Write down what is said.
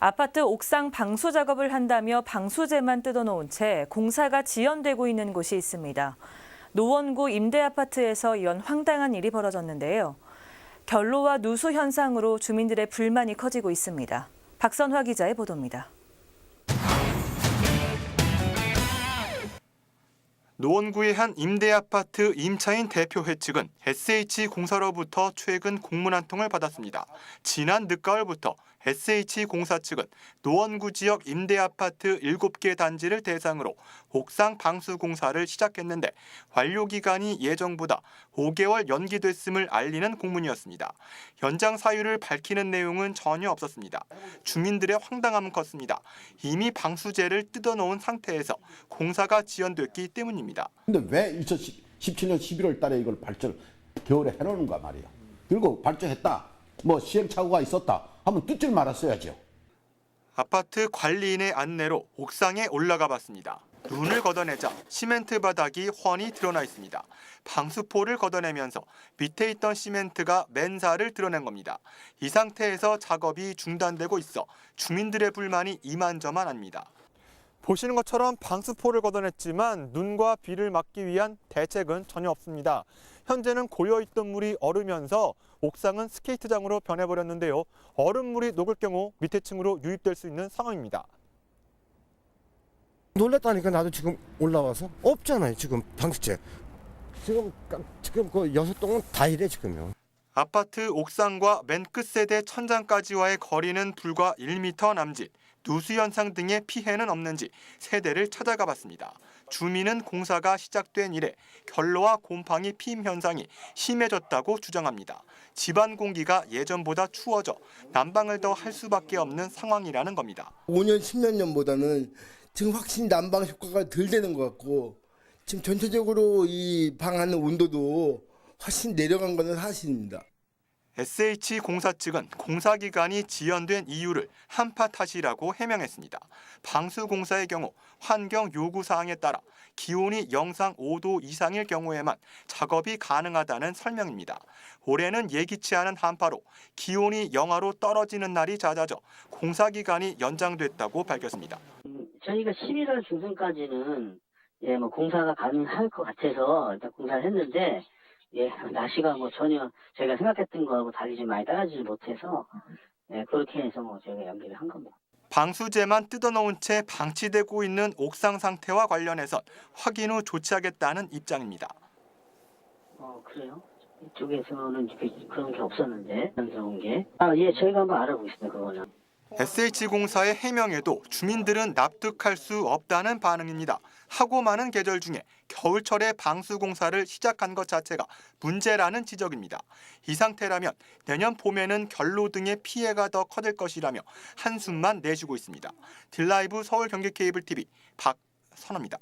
아파트 옥상 방수 작업을 한다며 방수제만 뜯어놓은 채 공사가 지연되고 있는 곳이 있습니다. 노원구 임대아파트에서 이런 황당한 일이 벌어졌는데요. 결로와 누수 현상으로 주민들의 불만이 커지고 있습니다. 박선화 기자의 보도입니다. 노원구의 한 임대아파트 임차인 대표회 측은 SH공사로부터 최근 공문 한 통을 받았습니다. 지난 늦가을부터 SH공사 측은 노원구 지역 임대아파트 7개 단지를 대상으로 옥상 방수 공사를 시작했는데 완료 기간이 예정보다 5개월 연기됐음을 알리는 공문이었습니다. 현장 사유를 밝히는 내용은 전혀 없었습니다. 주민들의 황당함은 컸습니다. 이미 방수제를 뜯어놓은 상태에서 공사가 지연됐기 때문입니다. 근데 왜 2017년 11월 달에 이걸 발전 겨울에 해놓는가 말이야. 그리고 발전했다. 뭐 시행착오가 있었다. 하면 뜯질 말았어야죠. 아파트 관리인의 안내로 옥상에 올라가 봤습니다. 눈을 걷어내자 시멘트 바닥이 훤히 드러나 있습니다. 방수포를 걷어내면서 밑에 있던 시멘트가 맨살을 드러낸 겁니다. 이 상태에서 작업이 중단되고 있어 주민들의 불만이 이만저만합니다. 보시는 것처럼 방수포를 걷어냈지만 눈과 비를 막기 위한 대책은 전혀 없습니다. 현재는 고여있던 물이 얼으면서 옥상은 스케이트장으로 변해버렸는데요. 얼음물이 녹을 경우 밑에 층으로 유입될 수 있는 상황입니다. 놀랐다니까 나도 지금 올라와서 없잖아요 지금 방수제 지금 깜- 지금 그 여섯 동은 다 이래 지금요 아파트 옥상과 맨 끝 세대 천장까지와의 거리는 불과 1m 남짓, 누수 현상 등의 피해는 없는지 세대를 찾아가 봤습니다. 주민은 공사가 시작된 이래 결로와 곰팡이 피임 현상이 심해졌다고 주장합니다. 집안 공기가 예전보다 추워져 난방을 더 할 수밖에 없는 상황이라는 겁니다. 5년, 10년 전보다는 지금 확실히 난방 효과가 덜 되는 것 같고 지금 전체적으로 이 방 안의 온도도 훨씬 내려간 것은 사실입니다. SH공사 측은 공사 기간이 지연된 이유를 한파 탓이라고 해명했습니다. 방수 공사의 경우 환경 요구 사항에 따라 기온이 영상 5도 이상일 경우에만 작업이 가능하다는 설명입니다. 올해는 예기치 않은 한파로 기온이 영하로 떨어지는 날이 잦아져 공사 기간이 연장됐다고 밝혔습니다. 저희가 11월 중순까지는 예, 뭐 공사가 가능할 것 같아서 일단 공사를 했는데 예, 날씨가 뭐 전혀 저희가 생각했던 거하고 달리 좀 많이 따라주지 못해서 예, 그렇게 해서 뭐 저희가 연기를 한 겁니다. 방수제만 뜯어놓은 채 방치되고 있는 옥상 상태와 관련해선 확인 후 조치하겠다는 입장입니다. 어, 그래요? 이쪽에서는 그, 그런 게 없었는데, 연스러운 게. 아, 예, 저희가 한번 알아보겠습니다, 그거는. SH공사의 해명에도 주민들은 납득할 수 없다는 반응입니다. 하고 많은 계절 중에 겨울철에 방수 공사를 시작한 것 자체가 문제라는 지적입니다. 이 상태라면 내년 봄에는 결로 등의 피해가 더 커질 것이라며 한숨만 내쉬고 있습니다. 딜라이브 서울 경기 케이블 TV 박선호입니다.